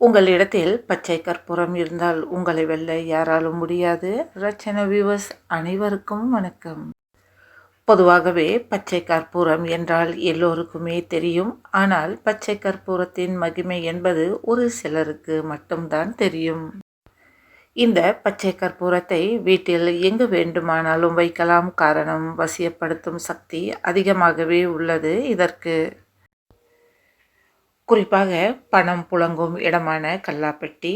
உங்களிடத்தில் பச்சை கற்பூரம் இருந்தால் உங்களை வெல்ல யாராலும் முடியாது. ரச்சன வியூவர்ஸ் அனைவருக்கும் வணக்கம். பொதுவாகவே பச்சை கற்பூரம் என்றால் எல்லோருக்குமே தெரியும். ஆனால் பச்சை கற்பூரத்தின் மகிமை என்பது ஒரு சிலருக்கு மட்டும்தான் தெரியும். இந்த பச்சை கற்பூரத்தை வீட்டில் எங்கு வேண்டுமானாலும் வைக்கலாம். காரணம் வசியப்படுத்தும் சக்தி அதிகமாகவே உள்ளது இதற்கு. குறிப்பாக பணம் புழங்கும் இடமான கல்லாப்பெட்டி.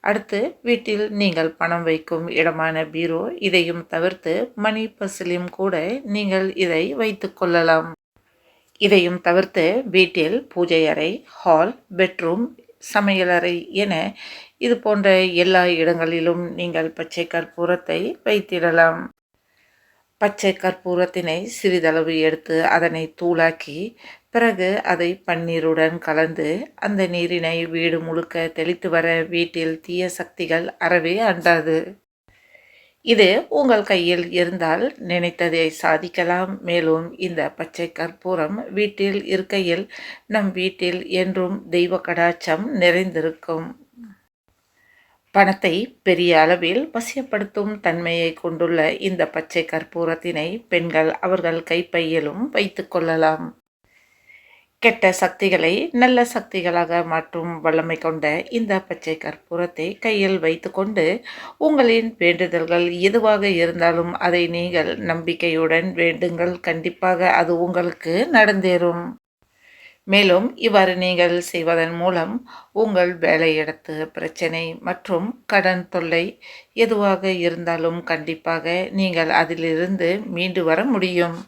அடுத்து வீட்டில் நீங்கள் பணம் வைக்கும் இடமான பீரோ. இதையும் தவிர்த்து மணி பசிலையும் கூட நீங்கள் இதை வைத்து கொள்ளலாம். இதையும் தவிர்த்து வீட்டில் பூஜை அறை ஹால் பெட்ரூம் சமையலறை என இது போன்ற எல்லா இடங்களிலும் நீங்கள் பச்சை கற்பூரத்தை வைத்திடலாம். பச்சை கற்பூரத்தினை சிறிதளவு எடுத்து அதனை தூளாக்கி பிறகு அதை பன்னீருடன் கலந்து அந்த நீரினை வீடு முழுக்க தெளித்து வர வீட்டில் தீய சக்திகள் அறவே அண்டாது இது உங்கள் கையில் இருந்தால் நினைத்ததை சாதிக்கலாம். மேலும் இந்த பச்சை கற்பூரம் வீட்டில் இருக்கையில் நம் வீட்டில் என்றும் தெய்வ கடாச்சம் நிறைந்திருக்கும். பணத்தை பெரிய அளவில் வசியப்படுத்தும் தன்மையை கொண்டுள்ள இந்த பச்சை கற்பூரத்தினை பெண்கள் அவர்கள் கைப்பையிலும் வைத்து கொள்ளலாம். கெட்ட சக்திகளை நல்ல சக்திகளாக மாற்றும் வல்லமை கொண்ட இந்த பச்சை கற்பூரத்தை கையில் வைத்துக்கொண்டு உங்களின் வேண்டுதல்கள் எதுவாக இருந்தாலும் அதை நீங்கள் நம்பிக்கையுடன் வேண்டுங்கள். கண்டிப்பாக அது உங்களுக்கு நடந்தேறும். மேலும் இவ்வாறு நீங்கள் செய்வதன் மூலம் உங்கள் வேலையிடத்து பிரச்சனை மற்றும் கடன் தொல்லை எதுவாக இருந்தாலும் கண்டிப்பாக நீங்கள் அதிலிருந்து மீண்டு வர முடியும்.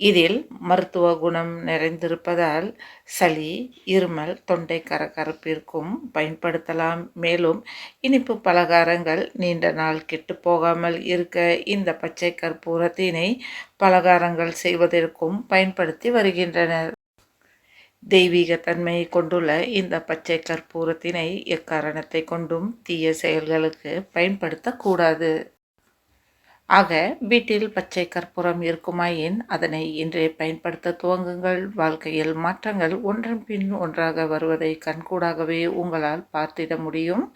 இதில் மருத்துவ குணம் நிறைந்திருப்பதால் சளி இருமல் தொண்டை கரகரப்பிற்கும் பயன்படுத்தலாம். மேலும் இனிப்பு பலகாரங்கள் நீண்ட நாள் கெட்டு போகாமல் இருக்க இந்த பச்சை கற்பூரத்தினை பலகாரங்கள் செய்வதற்கும் பயன்படுத்தி வருகின்றனர். தெய்வீக தன்மையை கொண்டுள்ள இந்த பச்சை கற்பூரத்தினை எக்காரணத்தை கொண்டும் தீய செயல்களுக்கு பயன்படுத்தக்கூடாது. ஆக வீட்டில் பச்சை கற்பூரம் இருக்குமாயின் அதனை இன்றே பயன்படுத்த துவங்குங்கள். வாழ்க்கையில் மாற்றங்கள் ஒன்றன் பின் ஒன்றாக வருவதை கண்கூடாகவே உங்களால் பார்த்திட முடியும்.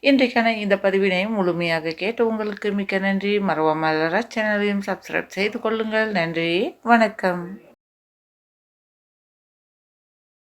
இன்றைக்கான இந்த பதிவினை முழுமையாக கேட்டு உங்களுக்கு மிக்க நன்றி. மறவாமல் சேனலையும் சப்ஸ்கிரைப் செய்து கொள்ளுங்கள். நன்றி. வணக்கம்.